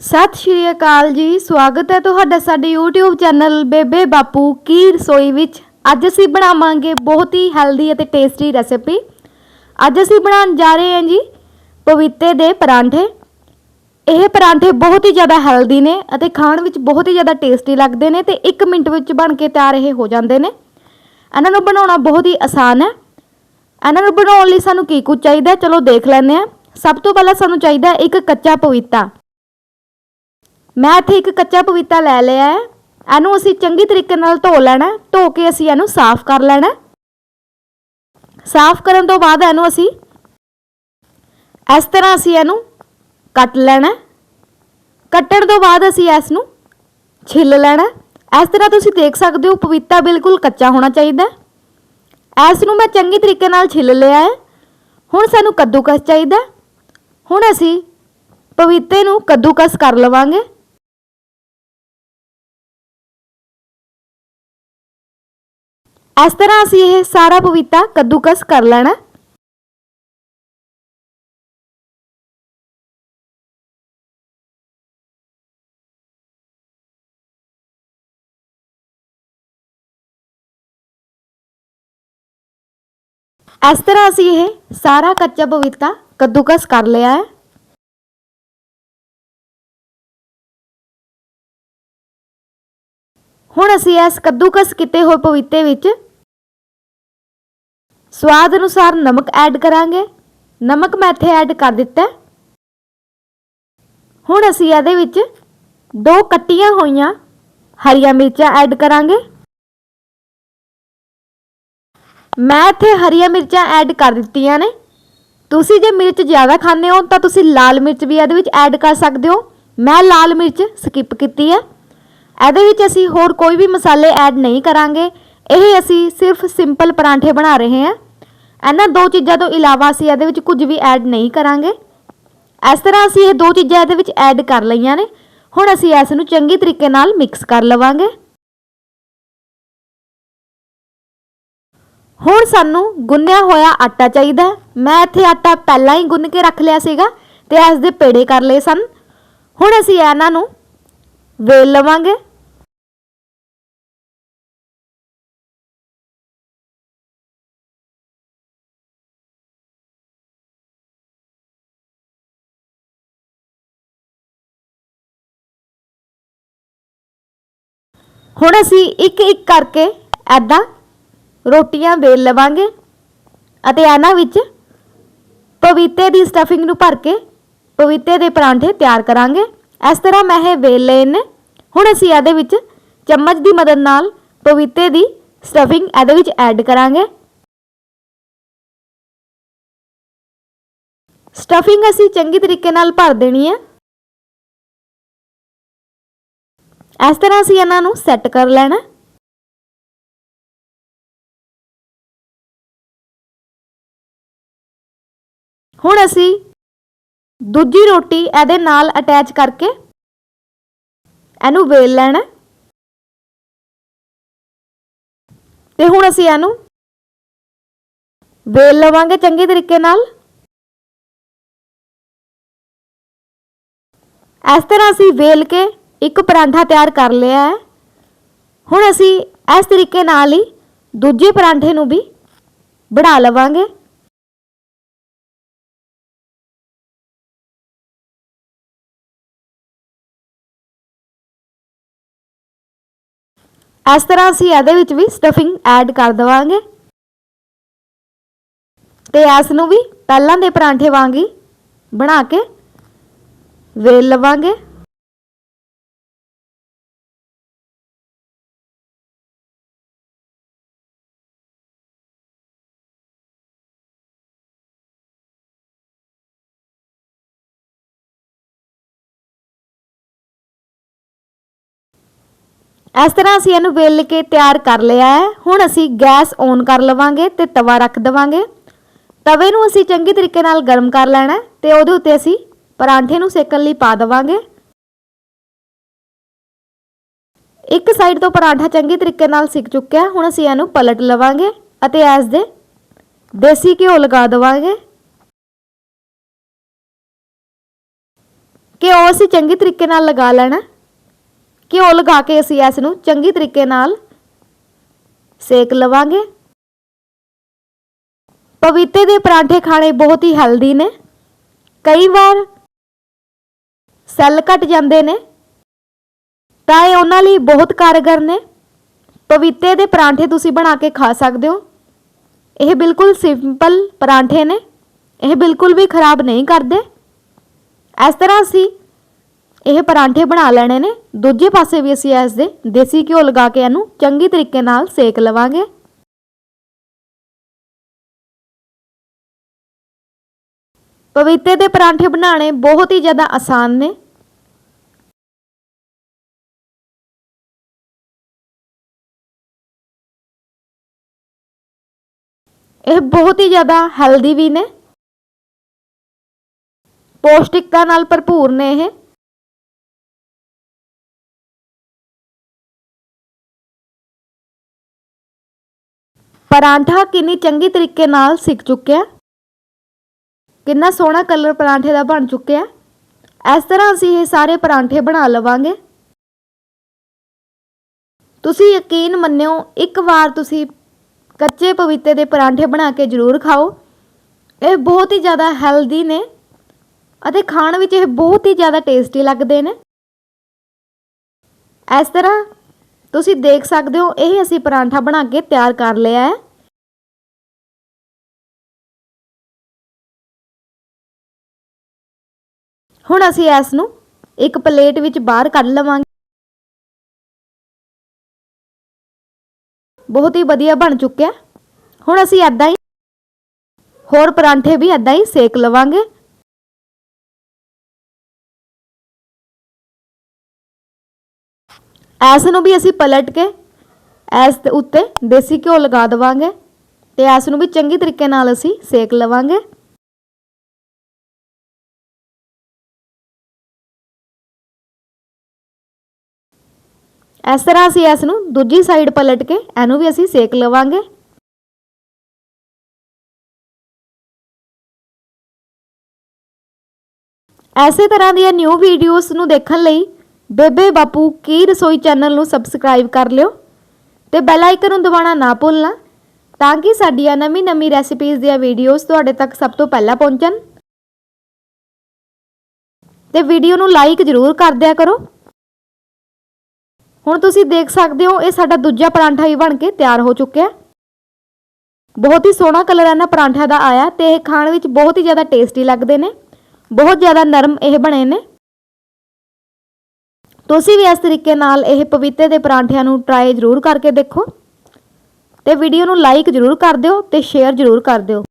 ਸਤਿ ਸ਼੍ਰੀ ਅਕਾਲ ਜੀ, ਸਵਾਗਤ ਹੈ ਤੁਹਾਡਾ ਸਾਡੇ YouTube ਚੈਨਲ ਬੇਬੇ ਬਾਪੂ ਕੀ ਰਸੋਈ ਵਿੱਚ। ਅੱਜ ਅਸੀਂ ਬਣਾਵਾਂਗੇ ਬਹੁਤ ਹੀ ਹੈਲਦੀ ਅਤੇ ਟੇਸਟੀ ਰੈਸਿਪੀ ਅੱਜ ਅਸੀਂ ਬਣਾਉਣ ਜਾ ਰਹੇ ਹਾਂ ਜੀ ਪਪੀਤੇ ਦੇ ਪਰਾਂਠੇ। ਇਹ ਪਰਾਂਠੇ ਬਹੁਤ ਹੀ ਜ਼ਿਆਦਾ ਹੈਲਦੀ ਨੇ ਅਤੇ ਖਾਣ ਵਿੱਚ ਬਹੁਤ ਹੀ ਜ਼ਿਆਦਾ ਟੇਸਟੀ ਲੱਗਦੇ ਨੇ ਤੇ 1 ਮਿੰਟ ਵਿੱਚ ਬਣ ਕੇ ਤਿਆਰ ਇਹ ਹੋ ਜਾਂਦੇ ਨੇ। ਇਹਨਾਂ ਨੂੰ ਬਣਾਉਣਾ ਬਹੁਤ ਹੀ ਆਸਾਨ ਹੈ। ਇਹਨਾਂ ਨੂੰ ਬਣਾਉਣ ਲਈ ਸਾਨੂੰ ਕੀ ਕੁਝ ਚਾਹੀਦਾ ਚਲੋ ਦੇਖ ਲੈਂਦੇ ਹਾਂ। ਸਭ ਤੋਂ ਪਹਿਲਾਂ ਸਾਨੂੰ ਚਾਹੀਦਾ ਇੱਕ ਕੱਚਾ ਪਪੀਤਾ ਮੈਂ ਇੱਥੇ ਇੱਕ ਕੱਚਾ ਪਪੀਤਾ ਲੈ ਲਿਆ ਹੈ। ਇਹਨੂੰ ਅਸੀਂ ਚੰਗੀ ਤਰੀਕੇ ਨਾਲ ਧੋ ਲੈਣਾ ਧੋ ਕੇ ਅਸੀਂ ਇਹਨੂੰ ਸਾਫ਼ ਕਰ ਲੈਣਾ ਸਾਫ਼ ਕਰਨ ਤੋਂ ਬਾਅਦ ਇਹਨੂੰ ਅਸੀਂ ਇਸ ਤਰ੍ਹਾਂ ਅਸੀਂ ਇਹਨੂੰ ਕੱਟ ਲੈਣਾ ਕੱਟਣ ਤੋਂ ਬਾਅਦ ਅਸੀਂ ਇਸ ਨੂੰ ਛਿੱਲ ਲੈਣਾ ਇਸ ਤਰ੍ਹਾਂ ਤੁਸੀਂ ਦੇਖ ਸਕਦੇ ਹੋ ਪਪੀਤਾ ਬਿਲਕੁਲ ਕੱਚਾ ਹੋਣਾ ਚਾਹੀਦਾ ਇਸ ਨੂੰ ਮੈਂ ਚੰਗੀ ਤਰੀਕੇ ਨਾਲ ਛਿੱਲ ਲਿਆ ਹੈ। ਹੁਣ ਸਾਨੂੰ ਕੱਦੂਕਸ ਚਾਹੀਦਾ ਹੁਣ ਅਸੀਂ ਪਪੀਤੇ ਨੂੰ ਕੱਦੂਕਸ ਕਰ ਲਵਾਂਗੇ। ਇਸ ਤਰ੍ਹਾਂ ਅਸੀਂ ਇਹ ਸਾਰਾ ਪਪੀਤਾ ਕੱਦੂਕਸ ਕਰ ਲੈਣਾ। ਇਸ ਤਰ੍ਹਾਂ ਅਸੀਂ ਇਹ ਸਾਰਾ ਕੱਚਾ ਪਪੀਤਾ ਕੱਦੂਕਸ ਕਰ ਲਿਆ ਹੈ। ਹੁਣ ਅਸੀਂ ਇਸ ਕੱਦੂਕਸ ਕੀਤੇ ਹੋਏ ਪਪੀਤੇ ਵਿੱਚ ਸਵਾਦ ਅਨੁਸਾਰ ਨਮਕ ਐਡ ਕਰਾਂਗੇ। ਨਮਕ ਮੈਂ ਇੱਥੇ ਐਡ ਕਰ ਦਿੱਤਾ ਹੁਣ ਅਸੀਂ ਇਹਦੇ ਵਿੱਚ ਦੋ ਕੱਟੀਆਂ ਹੋਈਆਂ ਹਰੀਆਂ ਮਿਰਚਾਂ ਐਡ ਕਰਾਂਗੇ। ਮੈਂ ਇੱਥੇ ਹਰੀਆਂ ਮਿਰਚਾਂ ਐਡ ਕਰ ਦਿੱਤੀਆਂ ਨੇ। ਤੁਸੀਂ ਜੇ ਮਿਰਚ ਜ਼ਿਆਦਾ ਖਾਂਦੇ ਹੋ ਤਾਂ ਤੁਸੀਂ ਲਾਲ ਮਿਰਚ ਵੀ ਇਹਦੇ ਵਿੱਚ ਐਡ ਕਰ ਸਕਦੇ ਹੋ। ਮੈਂ ਲਾਲ ਮਿਰਚ ਸਕਿਪ ਕੀਤੀ ਹੈ। ਇਹਦੇ ਵਿੱਚ ਅਸੀਂ ਹੋਰ ਕੋਈ ਵੀ ਮਸਾਲੇ ਐਡ ਨਹੀਂ ਕਰਾਂਗੇ। ਇਹ ਅਸੀਂ ਸਿਰਫ ਸਿੰਪਲ ਪਰਾਂਠੇ ਬਣਾ ਰਹੇ ਹਾਂ। ਇਹਨਾਂ ਦੋ ਚੀਜ਼ਾਂ ਤੋਂ ਇਲਾਵਾ ਅਸੀਂ ਇਹਦੇ ਵਿੱਚ ਕੁਝ ਵੀ ਐਡ ਨਹੀਂ ਕਰਾਂਗੇ। ਇਸ ਤਰ੍ਹਾਂ ਅਸੀਂ ਇਹ ਦੋ ਚੀਜ਼ਾਂ ਇਹਦੇ ਵਿੱਚ ਐਡ ਕਰ ਲਈਆਂ ਨੇ। ਹੁਣ ਅਸੀਂ ਇਸ ਨੂੰ ਚੰਗੀ ਤਰੀਕੇ ਨਾਲ ਮਿਕਸ ਕਰ ਲਵਾਂਗੇ। ਹੁਣ ਸਾਨੂੰ ਗੁੰਨਿਆ ਹੋਇਆ ਆਟਾ ਚਾਹੀਦਾ ਮੈਂ ਇੱਥੇ ਆਟਾ ਪਹਿਲਾਂ ਹੀ ਗੁੰਨ ਕੇ ਰੱਖ ਲਿਆ ਸੀਗਾ ਤੇ ਇਸ ਦੇ ਪੇੜੇ ਕਰ ਲਏ ਸਨ। ਹੁਣ ਅਸੀਂ ਇਹਨਾਂ ਨੂੰ ਵੇਲ ਲਵਾਂਗੇ। ਹੁਣ ਅਸੀਂ ਇੱਕ ਇੱਕ ਕਰਕੇ ਐਦਾਂ ਰੋਟੀਆਂ ਵੇਲ ਲਵਾਂਗੇ ਅਤੇ ਇਹਨਾਂ ਵਿੱਚ ਪਪੀਤੇ ਦੀ ਸਟਫਿੰਗ ਨੂੰ ਭਰ ਕੇ ਪਪੀਤੇ ਦੇ ਪਰਾਂਠੇ ਤਿਆਰ ਕਰਾਂਗੇ। ਇਸ ਤਰ੍ਹਾਂ ਮੈਂ ਇਹ ਵੇਲ ਲਏ ਨੇ। ਹੁਣ ਅਸੀਂ ਇਹਦੇ ਵਿੱਚ ਚਮਚ ਦੀ ਮਦਦ ਨਾਲ ਪਪੀਤੇ ਦੀ ਸਟਫਿੰਗ ਇਹਦੇ ਵਿੱਚ ਐਡ ਕਰਾਂਗੇ। ਸਟਫਿੰਗ ਅਸੀਂ ਚੰਗੀ ਤਰੀਕੇ ਨਾਲ ਭਰ ਦੇਣੀ ਹੈ। ਇਸ ਤਰ੍ਹਾਂ ਅਸੀਂ ਇਹਨਾਂ ਨੂੰ ਸੈੱਟ ਕਰ ਲੈਣਾ। ਹੁਣ ਅਸੀਂ ਦੂਜੀ ਰੋਟੀ ਇਹਦੇ ਨਾਲ ਅਟੈਚ ਕਰਕੇ ਇਹਨੂੰ ਵੇਲ ਲੈਣਾ। ਤੇ ਹੁਣ ਅਸੀਂ ਇਹਨੂੰ ਵੇਲ ਲਵਾਂਗੇ ਚੰਗੇ ਤਰੀਕੇ ਨਾਲ। ਇਸ ਤਰ੍ਹਾਂ ਅਸੀਂ ਵੇਲ ਕੇ ਇੱਕ ਪਰਾਂਠਾ ਤਿਆਰ ਕਰ ਲਿਆ ਹੈ। ਹੁਣ ਅਸੀਂ ਇਸ ਤਰੀਕੇ ਨਾਲ ਹੀ ਦੂਜੇ ਪਰਾਂਠੇ ਨੂੰ ਵੀ ਬਣਾ ਲਵਾਂਗੇ। ਇਸ ਤਰ੍ਹਾਂ ਅਸੀਂ ਇਹਦੇ ਵਿੱਚ ਵੀ ਸਟਫਿੰਗ ਐਡ ਕਰ ਦਵਾਂਗੇ। ਤੇ ਇਸ ਨੂੰ ਵੀ ਪਹਿਲਾਂ ਦੇ ਪਰਾਂਠੇ ਵਾਂਗ ਹੀ ਬਣਾ ਕੇ ਵੇਲ ਲਵਾਂਗੇ। ਇਸ ਤਰ੍ਹਾਂ ਅਸੀਂ ਇਹਨੂੰ ਵੇਲ ਕੇ ਤਿਆਰ ਕਰ ਲਿਆ ਹੈ। ਹੁਣ ਅਸੀਂ ਗੈਸ ਔਨ ਕਰ ਲਵਾਂਗੇ ਤੇ ਤਵਾ ਰੱਖ ਦਵਾਂਗੇ। ਤਵੇ ਨੂੰ ਅਸੀਂ ਚੰਗੀ ਤਰੀਕੇ ਨਾਲ ਗਰਮ ਕਰ ਲੈਣਾ ਹੈ ਤੇ ਉਹਦੇ ਉੱਤੇ ਅਸੀਂ ਪਰਾਂਠੇ ਨੂੰ ਸੇਕਣ ਲਈ ਪਾ ਦਵਾਂਗੇ। ਇੱਕ ਸਾਈਡ ਤੋਂ ਪਰਾਂਠਾ ਚੰਗੀ ਤਰੀਕੇ ਨਾਲ ਸਿੱਕ ਚੁੱਕਿਆ ਹੁਣ ਅਸੀਂ ਇਹਨੂੰ ਪਲਟ ਲਵਾਂਗੇ ਅਤੇ ਇਸ ਦੇ ਦੇਸੀ ਘਿਓ ਲਗਾ ਦਵਾਂਗੇ। ਘਿਓ ਅਸੀਂ ਚੰਗੀ ਤਰੀਕੇ ਨਾਲ ਲਗਾ ਲੈਣਾ ਘਿਓ ਲਗਾ ਕੇ ਅਸੀਂ ਇਸ ਨੂੰ ਚੰਗੀ ਤਰੀਕੇ ਨਾਲ ਸੇਕ ਲਵਾਂਗੇ। ਪਪੀਤੇ ਦੇ ਪਰਾਂਠੇ ਖਾਣੇ ਬਹੁਤ ਹੀ ਹੈਲਦੀ ਨੇ। ਕਈ ਵਾਰ ਸੈੱਲ ਘਟ ਜਾਂਦੇ ਨੇ, ਤਾਂ ਇਹ ਉਹਨਾਂ ਲਈ ਬਹੁਤ ਕਾਰਗਰ ਨੇ। ਪਪੀਤੇ ਦੇ ਪਰਾਂਠੇ ਤੁਸੀਂ ਬਣਾ ਕੇ ਖਾ ਸਕਦੇ ਹੋ। ਇਹ ਬਿਲਕੁਲ ਸਿੰਪਲ ਪਰਾਂਠੇ ਨੇ। ਇਹ ਬਿਲਕੁਲ ਵੀ ਖਰਾਬ ਨਹੀਂ ਕਰਦੇ। ਇਸ ਤਰ੍ਹਾਂ ਅਸੀਂ ਇਹ ਪਰਾਂਠੇ ਬਣਾ ਲੈਣੇ ਨੇ। ਦੂਜੇ ਪਾਸੇ ਵੀ ਅਸੀਂ ਇਸ ਦੇ ਦੇਸੀ ਘਿਓ ਲਗਾ ਕੇ ਇਹਨੂੰ ਚੰਗੀ ਤਰੀਕੇ ਨਾਲ ਸੇਕ ਲਵਾਂਗੇ। ਪਪੀਤੇ ਦੇ ਪਰਾਂਠੇ ਬਣਾਉਣੇ ਬਹੁਤ ਹੀ ਜ਼ਿਆਦਾ ਆਸਾਨ ਨੇ। ਇਹ ਬਹੁਤ ਹੀ ਜ਼ਿਆਦਾ ਹੈਲਦੀ ਵੀ ਨੇ। ਪੌਸ਼ਟਿਕਤਾ ਨਾਲ ਭਰਪੂਰ ਨੇ ਇਹ। ਪਰਾਂਠਾ ਕਿੰਨੀ ਚੰਗੀ ਤਰੀਕੇ ਨਾਲ ਸਿੱਕ ਚੁੱਕਿਆ ਕਿੰਨਾ ਸੋਹਣਾ ਕਲਰ ਪਰਾਂਠੇ ਦਾ ਬਣ ਚੁੱਕਿਆ ਇਸ ਤਰ੍ਹਾਂ ਅਸੀਂ ਇਹ ਸਾਰੇ ਪਰਾਂਠੇ ਬਣਾ ਲਵਾਂਗੇ। ਤੁਸੀਂ ਯਕੀਨ ਮੰਨਿਓ, ਇੱਕ ਵਾਰ ਤੁਸੀਂ ਕੱਚੇ ਪਪੀਤੇ ਦੇ ਪਰਾਂਠੇ ਬਣਾ ਕੇ ਜ਼ਰੂਰ ਖਾਓ। ਇਹ ਬਹੁਤ ਹੀ ਜ਼ਿਆਦਾ ਹੈਲਦੀ ਨੇ ਅਤੇ ਖਾਣ ਵਿੱਚ ਇਹ ਬਹੁਤ ਹੀ ਜ਼ਿਆਦਾ ਟੇਸਟੀ ਲੱਗਦੇ ਨੇ। ਇਸ ਤਰ੍ਹਾਂ ਤੁਸੀਂ ਦੇਖ ਸਕਦੇ ਹੋ, ਇਹ ਅਸੀਂ ਪਰਾਂਠਾ ਬਣਾ ਕੇ ਤਿਆਰ ਕਰ ਲਿਆ ਹੈ। ਹੁਣ ਅਸੀਂ ਇਸ ਨੂੰ ਇੱਕ ਪਲੇਟ ਵਿੱਚ ਬਾਹਰ ਕੱਢ ਲਵਾਂਗੇ। ਬਹੁਤ ਹੀ ਵਧੀਆ ਬਣ ਚੁੱਕਿਆ। ਹੁਣ ਅਸੀਂ ਐਦਾਂ ਹੀ ਹੋਰ ਪਰਾਂਠੇ ਵੀ ਐਦਾਂ ਹੀ ਸੇਕ ਲਵਾਂਗੇ। ਐਸ ਨੂੰ ਵੀ ਅਸੀਂ ਪਲਟ ਕੇ ਐਸ ਦੇ ਉੱਤੇ ਦੇਸੀ ਘਿਓ ਲਗਾ ਦੇਵਾਂਗੇ ਤੇ ਐਸ ਨੂੰ ਵੀ ਚੰਗੀ ਤਰੀਕੇ ਨਾਲ ਅਸੀਂ ਸੇਕ ਲਵਾਂਗੇ। ਇਸ ਤਰ੍ਹਾਂ ਅਸੀਂ ਇਸ ਨੂੰ ਦੂਜੀ ਸਾਈਡ ਪਲਟ ਕੇ ਇਹਨੂੰ ਵੀ ਅਸੀਂ ਸੇਕ ਲਵਾਂਗੇ। ਐਸੇ ਤਰ੍ਹਾਂ ਦੀਆਂ ਨਿਊ ਵੀਡੀਓਜ਼ ਨੂੰ ਦੇਖਣ ਲਈ ਬੇਬੇ ਬਾਪੂ ਕੀ ਰਸੋਈ ਚੈਨਲ ਨੂੰ ਸਬਸਕ੍ਰਾਈਬ ਕਰ ਲਿਓ ਤੇ ਬੈਲ ਆਈਕਨ ਨੂੰ ਦਬਾਉਣਾ ਨਾ ਭੁੱਲਣਾ ਤਾਂ ਕਿ ਸਾਡੀਆਂ ਨਵੀਂ-ਨਵੀਂ ਰੈਸਿਪੀਜ਼ ਦੀਆਂ ਵੀਡੀਓਜ਼ ਤੁਹਾਡੇ ਤੱਕ ਸਭ ਤੋਂ ਪਹਿਲਾਂ ਪਹੁੰਚਣ। ਤੇ ਵੀਡੀਓ ਨੂੰ ਲਾਈਕ ਜ਼ਰੂਰ ਕਰ ਦਿਆ ਕਰੋ। ਹੁਣ ਤੁਸੀਂ ਦੇਖ ਸਕਦੇ ਹੋ, ਇਹ ਸਾਡਾ ਦੂਜਾ ਪਰਾਂਠਾ ਹੀ ਬਣ ਕੇ ਤਿਆਰ ਹੋ ਚੁੱਕਿਆ। ਬਹੁਤ ਹੀ ਸੋਹਣਾ ਕਲਰ ਇਹਨਾਂ ਪਰਾਂਠਿਆਂ ਦਾ ਆਇਆ ਤੇ ਇਹ ਖਾਣ ਵਿੱਚ ਬਹੁਤ ਹੀ ਜ਼ਿਆਦਾ ਟੇਸਟੀ ਲੱਗਦੇ ਨੇ। ਬਹੁਤ ਜ਼ਿਆਦਾ ਨਰਮ ਇਹ ਬਣੇ ਨੇ। ਤੁਸੀਂ ਵੀ ਇਸ ਤਰੀਕੇ ਨਾਲ ਇਹ ਪਪੀਤੇ ਦੇ ਪਰਾਂਠਿਆਂ ਨੂੰ ਟਰਾਈ ਜ਼ਰੂਰ ਕਰਕੇ ਦੇਖੋ ਤੇ ਵੀਡੀਓ ਨੂੰ ਲਾਈਕ ਜ਼ਰੂਰ ਕਰ ਦਿਓ ਤੇ ਸ਼ੇਅਰ ਜ਼ਰੂਰ ਕਰ ਦਿਓ।